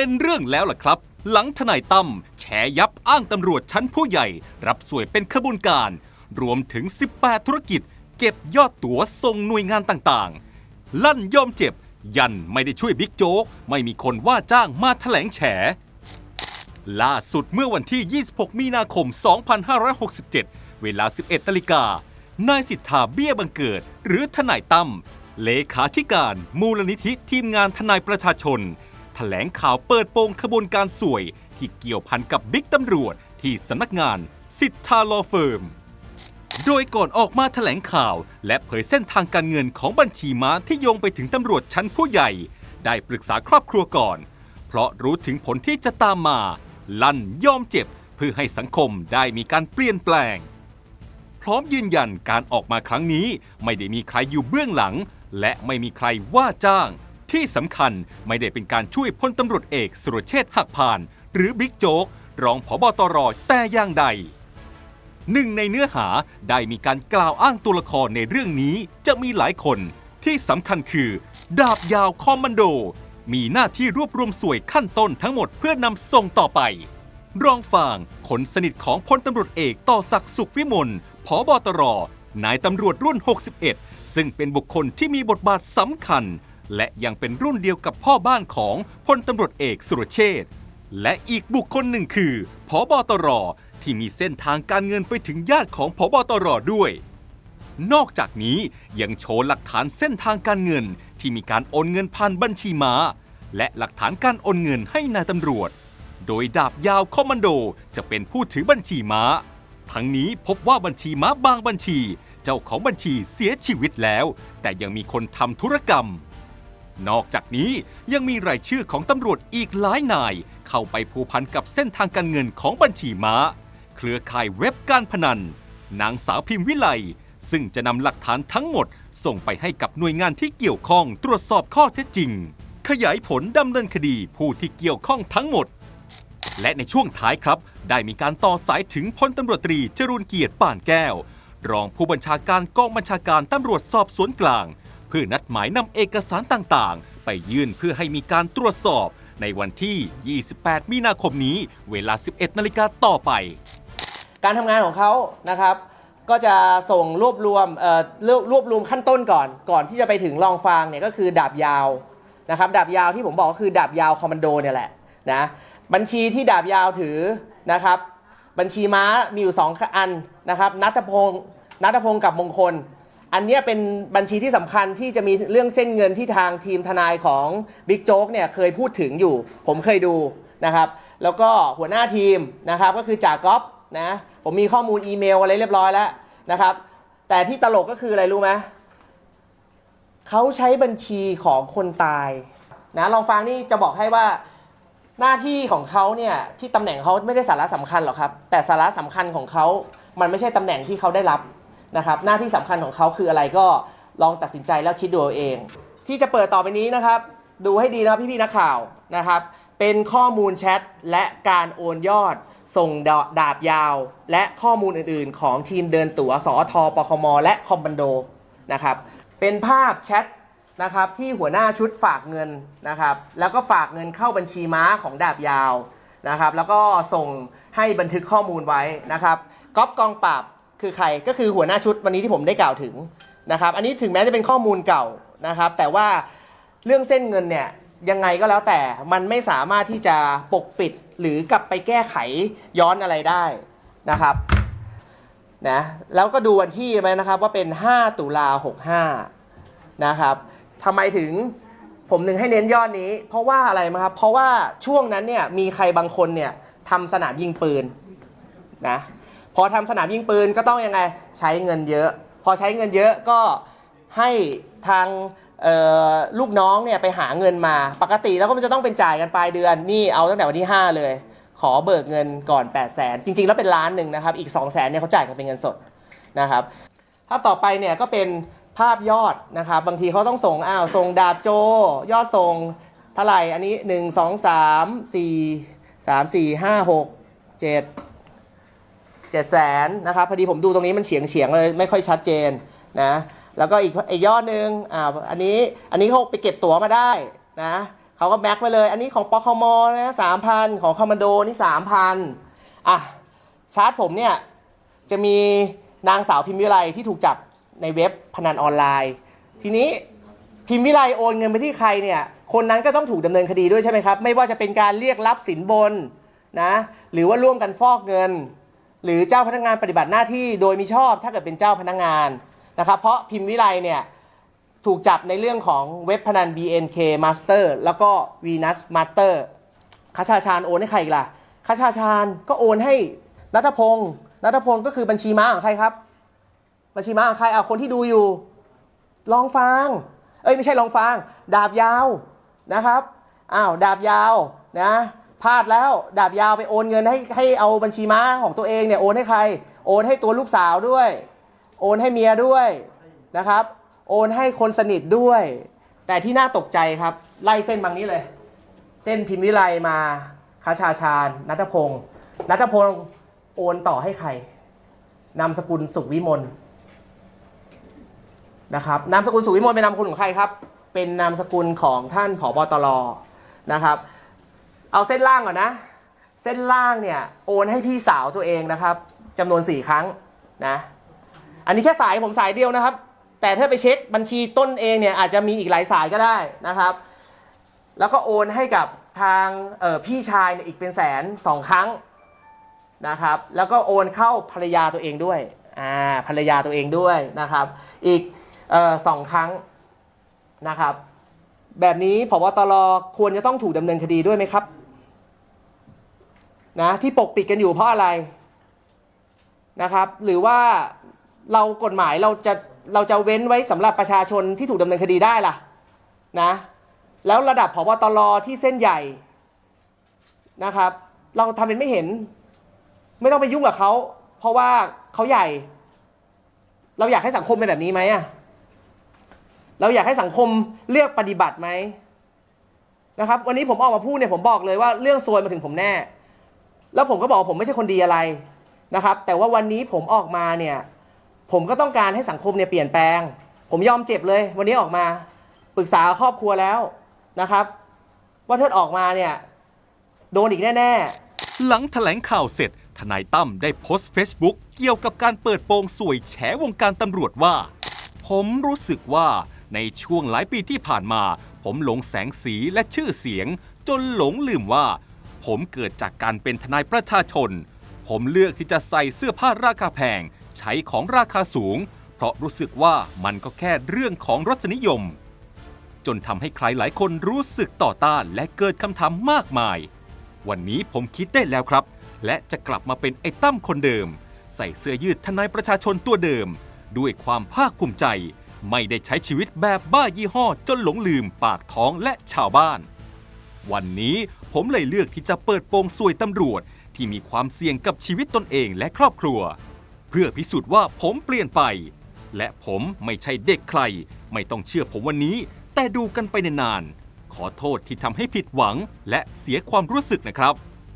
เป็นเรื่องแล้วล่ะครับ หลังทนายตั้มแฉยับอ้างตำรวจชั้นผู้ใหญ่ รับสวยเป็นขบวนการ รวมถึง 18 ธุรกิจ เก็บยอดตั๋วส่งหน่วยงานต่างๆ ลั่นยอมเจ็บ ยันไม่ได้ช่วยบิ๊กโจ๊กไม่มีคนว่าจ้างมาแถลงแฉ ล่าสุดเมื่อวันที่ 26 มีนาคม 2567 เวลา 11นาฬิกานายสิทธาเบี้ยบังเกิด หรือทนายตั้มเลขาธิการมูลนิธิทีมงานทนายประชาชน ถลงข่าวเปิดโปงขบวนการสวย ที่เกี่ยวพันกับบิ๊กตำรวจ ที่สำนักงานสิทธาลอเฟิร์ม โดยก่อนออกมาแถลงข่าว และเผยเส้นทางการเงินของบัญชีม้าที่โยงไปถึงตำรวจชั้นผู้ใหญ่ ได้ปรึกษาครอบครัวก่อน เพราะรู้ถึงผลที่จะตามมา ลั่นยอมเจ็บ เพื่อให้สังคมได้มีการเปลี่ยนแปลง พร้อมยืนยันการออกมาครั้งนี้ ไม่ได้มีใครอยู่เบื้องหลัง และไม่มีใครว่าจ้าง ที่สำคัญไม่ได้เป็นการช่วยพลตำรวจเอกสุรเชษฐ์หักพาน หรือบิ๊กโจ๊กรองผบตรแต่อย่างใดหนึ่งในเนื้อหาได้มีการกล่าวอ้างตัวละครในเรื่องนี้จะมีหลายคนที่สำคัญคือ ดาบยาวคอมมานโด มีหน้าที่รวบรวมสวยขั้นต้นทั้งหมดเพื่อนำส่งต่อไป รองฟางคนสนิทของพลตำรวจเอกต่อศักดิ์สุขวิมลผบตรนายตำรวจรุ่น 61 ซึ่งเป็นบุคคลที่มีบทบาทสำคัญ และยังเป็นรุ่นเดียวกับพ่อบ้านของพลตำรวจเอกสุรเชษฐ์และอีกบุคคลหนึ่งคือผบตรที่มีเส้นทางการเงินไปถึงญาติของผบตรด้วย นอกจากนี้ยังโชว์หลักฐานเส้นทางการเงินที่มีการโอนเงินผ่านบัญชีม้า และหลักฐานการโอนเงินให้นายตำรวจ โดยดาบยาวคอมมานโดจะเป็นผู้ถือบัญชีม้า ทั้งนี้พบว่าบัญชีม้าบางบัญชี เจ้าของบัญชีเสียชีวิตแล้ว แต่ยังมีคนทำธุรกรรม นอกจากนี้ยังมีรายชื่อของตำรวจอีกหลายนาย เข้าไปผูกพันกับเส้นทางการเงินของบัญชีม้า เครือข่ายเว็บการพนัน นางสาวพิมพ์วิไลซึ่งจะนำหลักฐานทั้งหมด ส่งไปให้กับหน่วยงานที่เกี่ยวข้องตรวจสอบข้อเท็จจริง ขยายผลดำเนินคดีผู้ที่เกี่ยวข้องทั้งหมด และในช่วงท้ายครับ ได้มีการต่อสายถึงพลตำรวจตรีจรูนเกียรติป่านแก้ว รองผู้บัญชาการกองบัญชาการตำรวจสอบสวนกลาง เพื่อนัดหมายนำเอกสารต่างๆ ไปยื่นเพื่อให้มีการตรวจสอบ ในวันที่ 28 มีนาคมนี้ เวลา 11 นาฬิกาต่อไป การทำงานของเขานะครับ ก็จะส่งรวบรวมเอ่อรวบรวบรวมขั้นต้นก่อน ก่อนที่จะไปถึงรองฟางเนี่ยก็คือดาบยาวนะครับดาบยาวที่ผมบอกก็คือดาบยาวคอมมานโดเนี่ยแหละนะบัญชีที่ดาบยาวถือนะครับ บัญชีม้ามีอยู่ 2 อันนะครับนัทพงศ์นัทพงศ์กับมงคล อันนี้เป็นบัญชีที่สำคัญที่จะมีเรื่องเส้นเงินที่ทางทีมทนายของบิ๊กโจ๊กเนี่ยเคยพูดถึงอยู่ ผมเคยดูนะครับ แล้วก็หัวหน้าทีมนะครับก็คือจ่าก๊อฟนะผมมีข้อมูลอีเมลอะไรเรียบร้อยแล้วนะครับ แต่ที่ตลกก็คืออะไรรู้ไหมเขาใช้บัญชีของคนตายนะลองฟังนี่จะบอกให้ว่าหน้าที่ของเขาเนี่ยที่ตำแหน่งเขาไม่ได้สาระสำคัญหรอกครับ แต่สาระสำคัญของเขามันไม่ใช่ตำแหน่งที่เขาได้รับ นะครับหน้าที่สำคัญของเขาคืออะไรก็ลองตัดสินใจแล้วคิดดูเอง ที่จะเปิดต่อไปนี้นะครับ ดูให้ดีนะครับพี่ๆนักข่าวนะครับ เป็นข้อมูลแชทและการโอนยอด ส่งดาดาบยาว และข้อมูลอื่นๆ ของทีมเดินตั๋วสอทปคม และคอมบันโดนะครับเป็นภาพแชทนะครับที่หัวหน้าชุดฝากเงินนะครับ แล้วก็ฝากเงินเข้าบัญชีม้าของดาบยาวนะครับ แล้วก็ส่งให้บันทึกข้อมูลไว้นะครับก๊อฟกองปราบ คือใครก็คือหัวหน้าชุดวันนี้ที่ผมได้กล่าวถึงนะครับ อันนี้ถึงแม้จะเป็นข้อมูลเก่านะครับ แต่ว่าเรื่องเส้นเงินเนี่ยยังไงก็แล้วแต่มันไม่สามารถที่จะปกปิดหรือกลับไปแก้ไขย้อนอะไรได้นะครับนะแล้วก็ดูวันที่ไหมนะครับว่าเป็น 5 ตุลา65นะครับทำไมถึงผมถึงให้เน้นยอดนี้ เพราะว่าอะไรมาครับเพราะว่าช่วงนั้นเนี่ยมีใครบางคนเนี่ยทำสนามยิงปืนนะ อทำสนามยิงปืนก็ต้องยังไงใช้เงินเยอะ พอใช้เงินเยอะก็ให้ทางลูกน้องเนี่ยไปหาเงินมา ปกติแล้วก็มันจะต้องเป็นจ่ายกันปลายเดือนนี่เอาตั้งแต่วันที่ 5 เลย ขอเบิกเงินก่อน 8 0 0แสนจริง ๆ แล้วเป็นล้านหนึ่งนะครับ อีก 2 0 0แสนเนี่ยเขาจ่ายกันเป็นเงินสดนะครับภาพต่อไปเนี่ยก็เป็นภาพยอดนะครับบางทีเขาต้องส่งอ้าวส่งดาบโจ ยอดส่งเท่าไหร่อันนี้ 1 2 3 4 3 4 5 6 7 7แสนนะครับพอดีผมดูตรงนี้มันเฉียงเฉียงเลยไม่ค่อยชัดเจนนะแล้วก็อีกอีกยอดหนึ่งอ่าอันนี้อันนี้เขาไปเก็บตั๋วมาได้นะเขาก็แม็กไปเลย อันนี้ของปคมนะสามพันของคอมมานโดนี่สามพันอะชาร์จผมเนี่ยจะมีนางสาวพิมพ์วิไลที่ถูกจับในเว็บพนันออนไลน์ ทีนี้พิมพ์วิไลโอนเงินไปที่ใครเนี่ยคนนั้นก็ต้องถูกดำเนินคดีด้วยใช่ไหมครับ ไม่ว่าจะเป็นการเรียกรับสินบนนะหรือว่าร่วมกันฟอกเงิน หรือเจ้าพนักงานปฏิบัติหน้าที่โดยมิชอบถ้าเกิดเป็นเจ้าพนักงานนะครับเพราะพิมพ์วิไลเนี่ยถูกจับในเรื่องของเว็บพนัน BNK Master แล้วก็ Venus Master คาชาชาญโอนให้ใครอีกล่ะคาชาชาญก็โอนให้นัทพงศ์นัทพงศ์ก็คือบัญชีม้าของใครครับ บัญชีม้าของใครเอาคนที่ดูอยู่ ลองฟัง เอ้ยไม่ใช่ลองฟัง ดาบยาวนะครับ อ้าวดาบยาวนะ พลาดแล้วดาบยาวไปโอนเงินให้ให้เอาบัญชีม้าของตัวเองเนี่ยโอนให้ใคร โอนให้ตัวลูกสาวด้วย โอนให้เมียด้วยนะครับ โอนให้คนสนิทด้วย แต่ที่น่าตกใจครับ ไล่เส้นบางนี้เลย เส้นพิมพ์วิไลมาคาชาชาญนัทพงศ์นัทพงศ์โอนต่อให้ใครนามสกุลสุขวิมลนะครับนามสกุลสุขวิมลเป็นนามสกุลของใครครับ เป็นนามสกุลของท่านผบตรนะครับ เอาเส้นล่างก่อนนะ เส้นล่างเนี่ยโอนให้พี่สาวตัวเองนะครับจำนวน 4 ครั้งนะ อันนี้แค่สายผมสายเดียวนะครับ แต่ถ้าไปเช็คบัญชีต้นเองเนี่ยอาจจะมีอีกหลายสายก็ได้นะครับ แล้วก็โอนให้กับทางออพี่ชายเนี่ยอีกเป็นแสนสองครั้งนะครับ แล้วก็โอนเข้าภรรยาตัวเองด้วยอ่าภรรยาตัวเองด้วยนะครับ อีกออสองครั้งนะครับ แบบนี้พบตรควรจะต้องถูกดำเนินคดีด้วยไหมครับ นะที่ปกปิดกันอยู่เพราะอะไรนะครับ หรือว่าเรากฎหมายเราจะเราจะเว้นไว้สำหรับประชาชนที่ถูกดำเนินคดีได้ล่ะนะแล้วระดับพบตรที่เส้นใหญ่นะครับ เราทำเป็นไม่เห็น ไม่ต้องไปยุ่งกับเขาเพราะว่าเขาใหญ่ เราอยากให้สังคมเป็นแบบนี้ไหมอะเราอยากให้สังคมเลือกปฏิบัติไหมนะครับ วันนี้ผมออกมาพูดเนี่ยผมบอกเลยว่าเรื่องซวยมาถึงผมแน่ แล้วผมก็บอกผมไม่ใช่คนดีอะไรนะครับ แต่ว่าวันนี้ผมออกมาเนี่ย ผมก็ต้องการให้สังคมเนี่ยเปลี่ยนแปลง ผมยอมเจ็บเลย วันนี้ออกมาปรึกษาครอบครัวแล้วนะครับ ว่าถ้าออกมาเนี่ยโดนอีกแน่ ๆ หลังแถลงข่าวเสร็จ ทนายตั้มได้โพสต์ Facebook เกี่ยวกับการเปิดโปงสวยแฉวงการตำรวจว่า ผมรู้สึกว่าในช่วงหลายปีที่ผ่านมา ผมหลงแสงสีและชื่อเสียง จนหลงลืมว่า ผมเกิดจากการเป็นทนายประชาชน ผมเลือกที่จะใส่เสื้อผ้าราคาแพง ใช้ของราคาสูง เพราะรู้สึกว่ามันก็แค่เรื่องของรสนิยม จนทำให้ใครหลายคนรู้สึกต่อต้านและเกิดคำถามมากมาย วันนี้ผมคิดได้แล้วครับ และจะกลับมาเป็นไอ้ตั้มคนเดิม ใส่เสื้อยืดทนายประชาชนตัวเดิม ด้วยความภาคภูมิใจ ไม่ได้ใช้ชีวิตแบบบ้ายี่ห้อจนหลงลืมปากท้องและชาวบ้าน วันนี้ผมเลยเลือกที่จะเปิดโปงสวยตำรวจ ที่มีความเสี่ยงกับชีวิตตนเองและครอบครัว เพื่อพิสูจน์ว่าผมเปลี่ยนไป และผมไม่ใช่เด็กใคร ไม่ต้องเชื่อผมวันนี้ แต่ดูกันไปนานๆขอโทษที่ทำให้ผิดหวังและเสียความรู้สึกนะครับ